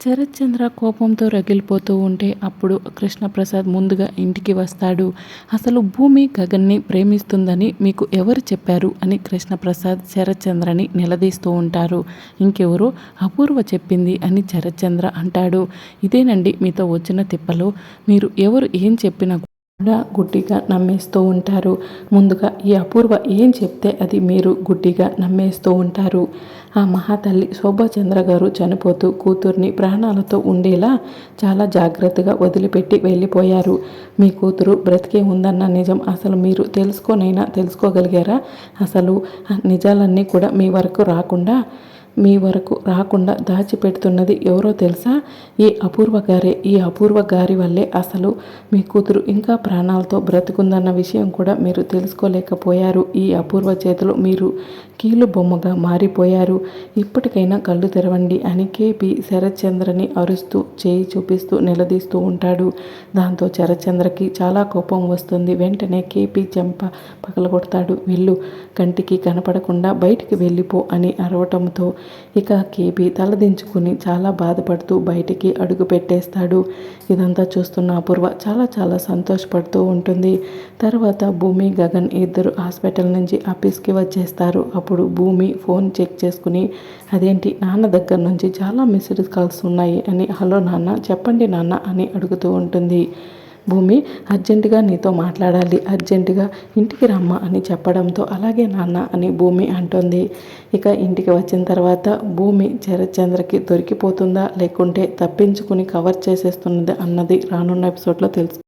శరత్చంద్ర కోపంతో రగిలిపోతూ ఉంటే అప్పుడు కృష్ణప్రసాద్ ముందుగా ఇంటికి వస్తాడు. అసలు భూమి గగన్ని ప్రేమిస్తుందని మీకు ఎవరు చెప్పారు? అని కృష్ణప్రసాద్ శరత్చంద్రని నిలదీస్తూ ఉంటారు. ఇంకెవరు అపూర్వ చెప్పింది అని శరత్చంద్ర అంటాడు. ఇదేనండి మీతో వచ్చిన తిప్పలో. మీరు ఎవరు ఏం చెప్పినా కూడా గుడ్డిగా నమ్మేస్తూ ఉంటారు. ముందుగా ఈ అపూర్వ ఏం చెప్తే అది మీరు గుడ్డిగా నమ్మేస్తూ ఉంటారు. ఆ మహాతల్లి శోభాచంద్ర గారు చనిపోతూ కూతుర్ని ప్రాణాలతో ఉండేలా చాలా జాగ్రత్తగా వదిలిపెట్టి వెళ్ళిపోయారు. మీ కూతురు బ్రతికే ఉందన్న నిజం అసలు మీరు తెలుసుకోనైనా తెలుసుకోగలిగారా? అసలు ఆ నిజాలన్నీ కూడా మీ వరకు రాకుండా మీ వరకు రాకుండా దాచిపెడుతున్నది ఎవరో తెలుసా? ఈ అపూర్వ గారే ఈ అపూర్వ గారి వల్లే అసలు మీ కూతురు ఇంకా ప్రాణాలతో బ్రతుకుందన్న విషయం కూడా మీరు తెలుసుకోలేకపోయారు. ఈ అపూర్వ చేతిలో మీరు కీలు బొమ్మగా మారిపోయారు. ఇప్పటికైనా కళ్ళు తెరవండి అని కేపి శరత్చంద్రని అరుస్తూ చేయి చూపిస్తూ నిలదీస్తూ ఉంటాడు. దాంతో శరత్చంద్రకి చాలా కోపం వస్తుంది. వెంటనే కేపీ చెంప పగలగొడతాడు. వెళ్ళు కంటికి కనపడకుండా బయటికి వెళ్ళిపో అని అరవటంతో ఇక కేపీ తలదించుకుని చాలా బాధపడుతూ బయటికి అడుగు పెట్టేస్తాడు. ఇదంతా చూస్తున్న అపూర్వ చాలా చాలా సంతోషపడుతూ ఉంటుంది. తర్వాత భూమి గగన్ ఇద్దరు హాస్పిటల్ నుంచి ఆఫీస్కి వచ్చేస్తారు. అప్పుడు భూమి ఫోన్ చెక్ చేసుకుని అదేంటి నాన్న దగ్గర నుంచి చాలా మిస్డ్ కాల్స్ ఉన్నాయి అని హలో నాన్న చెప్పండి నాన్న అని అడుగుతూ ఉంటుంది. భూమి అర్జెంటుగా నీతో మాట్లాడాలి అర్జెంటుగా ఇంటికి రమ్మ అని చెప్పడంతో అలాగే నాన్న అని భూమి అంటుంది. ఇక ఇంటికి వచ్చిన తర్వాత భూమి చరచంద్రకి దొరికిపోతుందా లేకుంటే తప్పించుకుని కవర్ చేసేస్తున్నది అన్నది రానున్న ఎపిసోడ్లో తెలుసు.